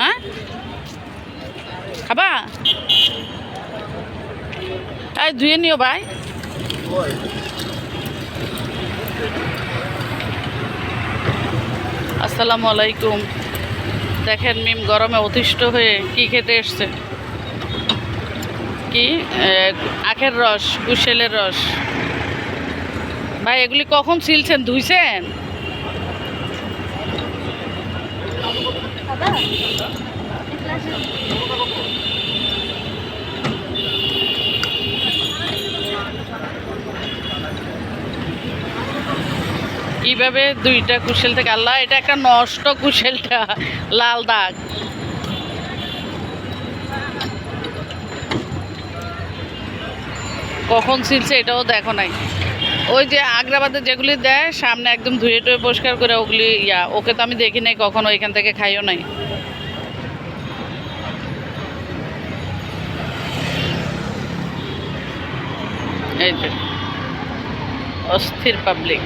হ্যাঁ? খাবা? এই ধুয়ে নিও ভাই। আসসালামু আলাইকুম। দেখেন মিম গরমে অতিষ্ঠ হয়ে কি খেতে এসছে? কি? আখের রস, কুশেলের রস। ভাই, এগুলি কখন ছিলছেন ধুইছেন? কীভাবে দুইটা কুশেল থেকে। আল্লাহ, এটা একটা নষ্ট কুশেলটা। লাল দাগ। কখন ছিলছে এটাও দেখো নাই। ওই যে আগ্রাবাদে যেগুলি দেয়, সামনে একদম ধুয়ে টুয়ে পরিষ্কার করে ওগুলি ইয়া, ওকে তো আমি দেখি নাই কখনো, এখান থেকে খাইও নাই। এই যে, অস্থির পাবলিক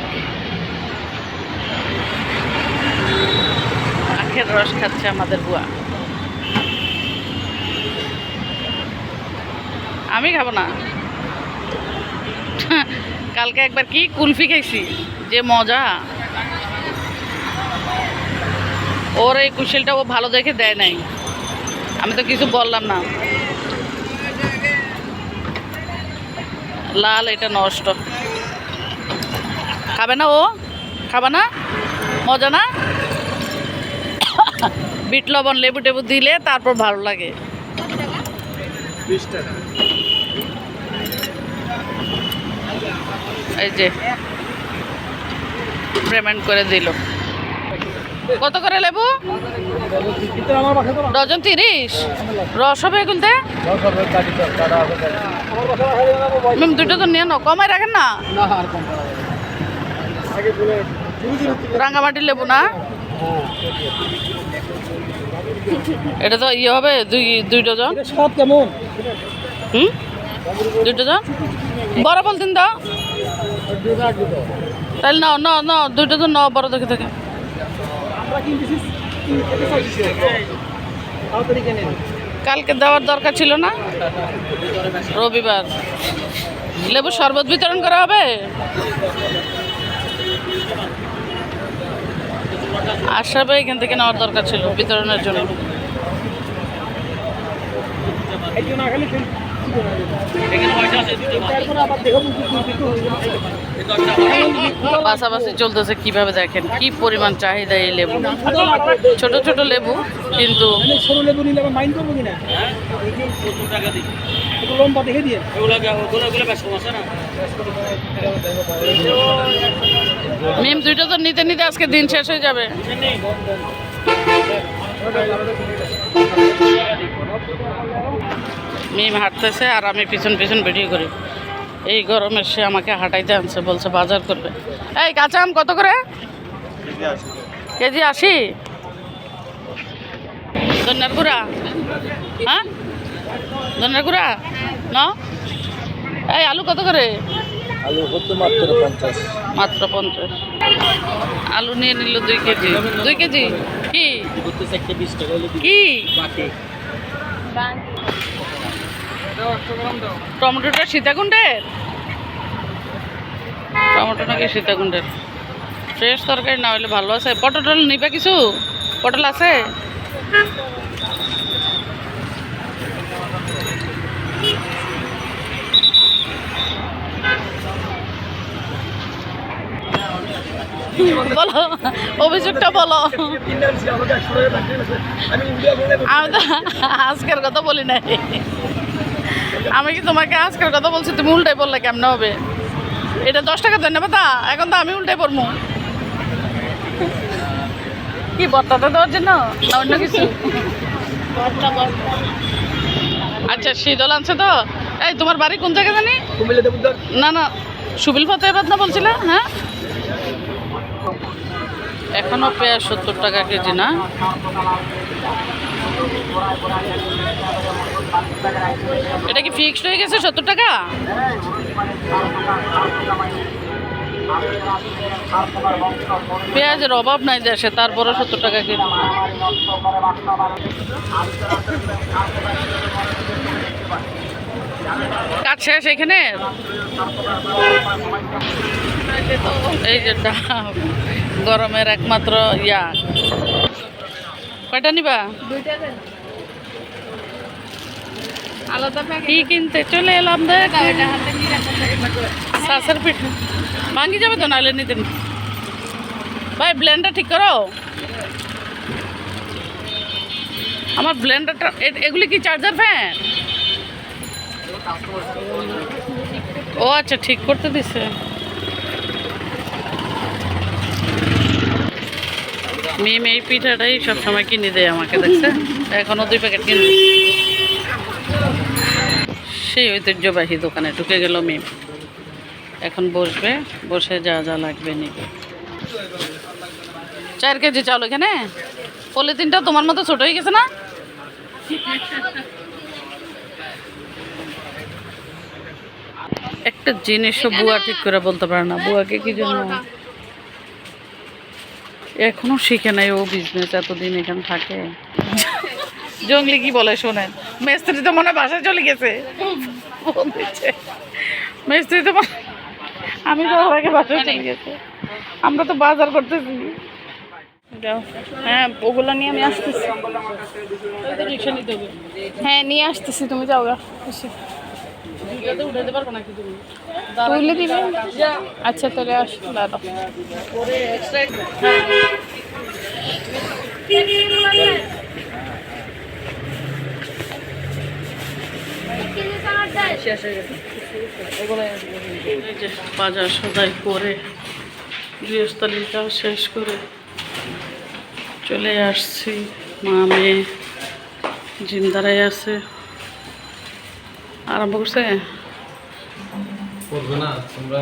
আখের রস খাচ্ছে আমাদের বুয়া। আমি খাব না। কালকে একবার কি কুলফি খাইছি? যে মজা। ওর এই কুশলটা ও ভালো দেখে দেয় নাই। আমি তো কিছু বললাম না। লাল, এটা নষ্ট। খাবে না ও? খাবে না? মজা না? বিট লবণ, লেবু টেবু দিলে তারপর ভালো লাগে। এই যে পেমেন্ট করে দিল। কত করে লেবু? ডজন তিরিশ? রস হবে এগুলতে? ম্যাম দুটো তো নিয়ে নাও। কমাই রাখেন না? রাঙ্গামাটির লেবু না? এটা তো ইয়ে হবে দুই দুই ডজন? কেমন? হুম? দুই ডজন? বড় বলতেন দাও তাহলে নাও নাও নাও দুই তো নাও বড় দেখে থেকে কালকে দেওয়ার দরকার ছিল না? রবিবার। লেবু শরবত বিতরণ করা হবে? আশরাফে এখান থেকে নেওয়ার দরকার ছিল বিতরণের জন্য। পাশাপাশি চলতেছে কীভাবে দেখেন, কি পরিমাণ চাহিদা এই লেবু? ছোট ছোট লেবু, কিন্তু ছোট লেবু দুইটা তো নিতে নিতে আজকে দিন শেষ হয়ে যাবে। মিম হাঁটতেছে আর আমি পিছন পিছন ভিডিও করি। এই গরমে সে আমাকে হাঁটাইতে আনছে বলছে বাজার করবে। এই কাঁচা আম কত করে? কেজি আশি। ধন্যার গুড়া হ্যাঁ? ধন্যার গুড়া ন? এই আলু কত করে? আলু মাত্র পঞ্চাশ। মাত্র পঞ্চাশ। আলু নিয়ে নিল দুই কেজি। দুই কেজি? কি? কি? বাকি টমেটোটা সীতাকুণ্ডের? টমেটো নাকি সীতাকুণ্ডের? ফ্রেশ তরকারি না হলে ভালো আছে। পটল নিবে কিছু? পটল আছে? বলো অভিযোগটা বলো। আমি তো আজকের কথা বলি নাই। আমি কি তোমাকে আজকের কথা বলছি? তুমি উল্টাই বললে কেমন হবে? এটা দশ টাকা দেন তা এখন তো আমি উল্টাই পড়ব কি বর্তাতে দেওয়ার জন্য না অন্য কিছু? আচ্ছা শীতল আনছে তো। এই তোমার বাড়ি কোন জায়গায় জানি? না না সুবিল ফতেহাবাদ না বলছিলে? হ্যাঁ? এখনও পেঁয়াজ সত্তর টাকা কেজি না? এটা কি ফিক্সড হয়ে গেছে সত্তর টাকা? পেঁয়াজের অভাব নাই দেশে তারপরে সত্তর টাকা কেজি। কাজ শেষ এখানে? এই যে গরমের একমাত্র ইয়া। কয়টা নিবা? আলাদা কি কিনতে? চলে এলাম দেখ শাসের পিঠে। ভাঙ্গি যাবে তো নাহলে নিতে? ভাই ব্লেন্ডার ঠিক করো। আমার ব্লেন্ডারটা এগুলি কি চার্জার ফ্যান ও আচ্ছা ঠিক করতে দিছে। মেম এই পিঠাটাই সবসময় কিনে দেয় আমাকে দেখছে এখনও দুই প্যাকেট কিনে দিছে। সেই ঐতিহ্যবাহী দোকানে ঢুকে গেল মেম। এখন বসবে বসে যা যা লাগবে নিবে। চার কেজি চাউল এখানে পলিথিনটা তোমার মতো ছোট হয়ে গেছে না? একটা জিনিসও বুয়া ঠিক করে বলতে পারে না। বুয়াকে কি জন্য? এখনও শিখে নাই ও বিজনেস এতদিন এখানে থাকে। জঙ্গলি কি বলে শোনেন? মিস্ত্রি তো মনে হয় বাসায় চলে গেছে। তো আমি তো ওর আগে বাসায় চলে গেছে। আমরা তো বাজার করতেছি। হ্যাঁ ওগুলো নিয়ে আমি আসতেছি। হ্যাঁ নিয়ে আসতেছি তুমি যাও গা তুলে দিবে? আচ্ছা তাহলে আস দাদা পরে এক্সট্রা শেষ হয়ে গেছে বাজার সদাই করে গৃহস্থালিটা শেষ করে চলে আসছি। মা মেয়ে জিন্দারাই আছে। আরম্ভ করছে? করবে না তোমরা